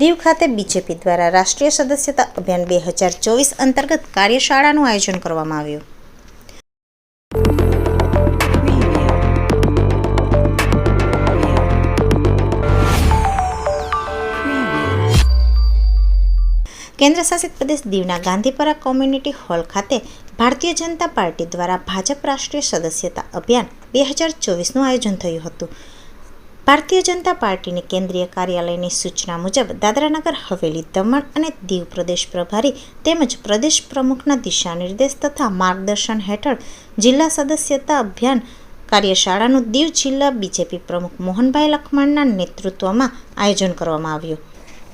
દીવ ખાતે બીજેપી દ્વારા રાષ્ટ્રીય સદસ્યતા અભિયાન બે હજાર ચોવીસ અંતર્ગત કાર્યશાળાનું આયોજન કરવામાં આવ્યું. કેન્દ્ર શાસિત પ્રદેશ દીવના ગાંધીપરા કોમ્યુનિટી હોલ ખાતે ભારતીય જનતા પાર્ટી દ્વારા ભાજપ રાષ્ટ્રીય સદસ્યતા અભિયાન બે હજાર ચોવીસનું આયોજન થયું હતું. ભારતીય જનતા પાર્ટીની કેન્દ્રીય કાર્યાલયની સૂચના મુજબ દાદરાનગર, હવેલી, દમણ અને દીવ પ્રદેશ પ્રભારી તેમજ પ્રદેશ પ્રમુખના દિશાનિર્દેશ તથા માર્ગદર્શન હેઠળ જિલ્લા સદસ્યતા અભિયાન કાર્યશાળાનું દીવ જિલ્લા બીજેપી પ્રમુખ મોહનભાઈ લખમણના નેતૃત્વમાં આયોજન કરવામાં આવ્યું.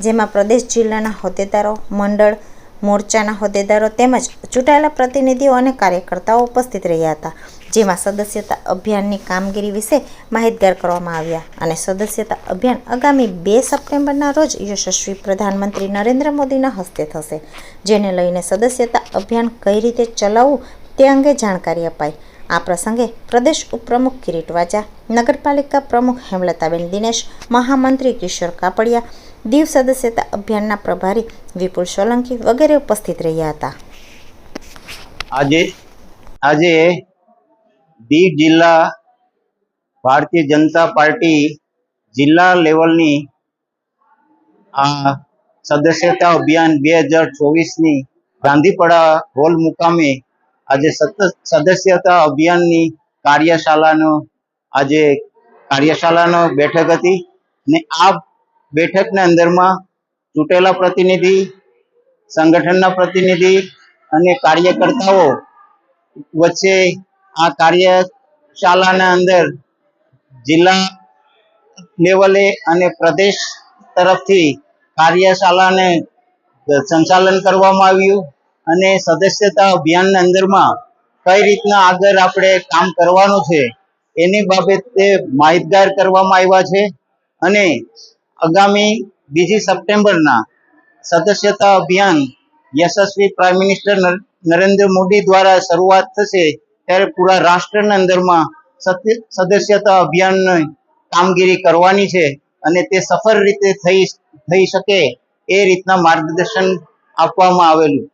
જેમાં પ્રદેશ જિલ્લાના હોદ્દેદારો, મંડળ મોરચાના હોદ્દેદારો તેમજ ચૂંટાયેલા પ્રતિનિધિઓ અને કાર્યકર્તાઓ ઉપસ્થિત રહ્યા હતા, જેમાં સદસ્યતા અભિયાનની કામગીરી વિશે માહિતગાર કરવામાં આવ્યા અને સદસ્યતા અભિયાન આગામી બે સપ્ટેમ્બરના રોજ યશસ્વી પ્રધાનમંત્રી નરેન્દ્ર મોદીના હસ્તે થશે, જેને લઈને સદસ્યતા અભિયાન કઈ રીતે ચલાવવું તે અંગે જાણકારી અપાઈ. આ પ્રસંગે પ્રદેશ ઉપપ્રમુખ કિરીટ વાજા, નગરપાલિકા પ્રમુખ હેમલતાબેન દિનેશ, મહામંત્રી કિશોર કાપડિયા દીવ સદસ્યતા અભિયાનના પ્રભારી વિપુલ સોલંકી વગેરે ઉપસ્થિત રહ્યા હતા. આજે આજે દીવ જિલ્લા ભારતીય જનતા પાર્ટી જિલ્લા લેવલની આ સદસ્યતા અભિયાન બે હજાર ચોવીસની ગાંધીપડા હોલ મુકામે આજે સતત સદસ્યતા અભિયાનની કાર્યશાળાનો આજે કાર્યશાળાનો બેઠક હતી ને આ બેઠકના અંદરમાં ચૂંટેલા પ્રતિનિધિ, સંગઠનના પ્રતિનિધિ અને કાર્યકર્તાઓ વચ્ચે આ કાર્યશાળાના અંદર જિલ્લા લેવલે અને પ્રદેશ તરફથી કાર્યશાળાને સંચાલન કરવામાં આવ્યું અને સદસ્યતા અભિયાનના અંદરમાં કઈ રીતના આગળ આપણે કામ કરવાનું છે એની બાબતે માહિતગાર કરવામાં આવ્યા છે અને આગામી બીજી સપ્ટેમ્બરના સદસ્યતા અભિયાન યશસ્વી પ્રાઇમ મિનિસ્ટર નરેન્દ્ર મોદી દ્વારા શરૂઆત થશે ત્યારે પૂરા રાષ્ટ્રના અંદરમાં સદસ્યતા અભિયાનની કામગીરી કરવાની છે અને તે સફળ રીતે થઈ થઈ શકે એ રીતના માર્ગદર્શન આપવામાં આવેલું.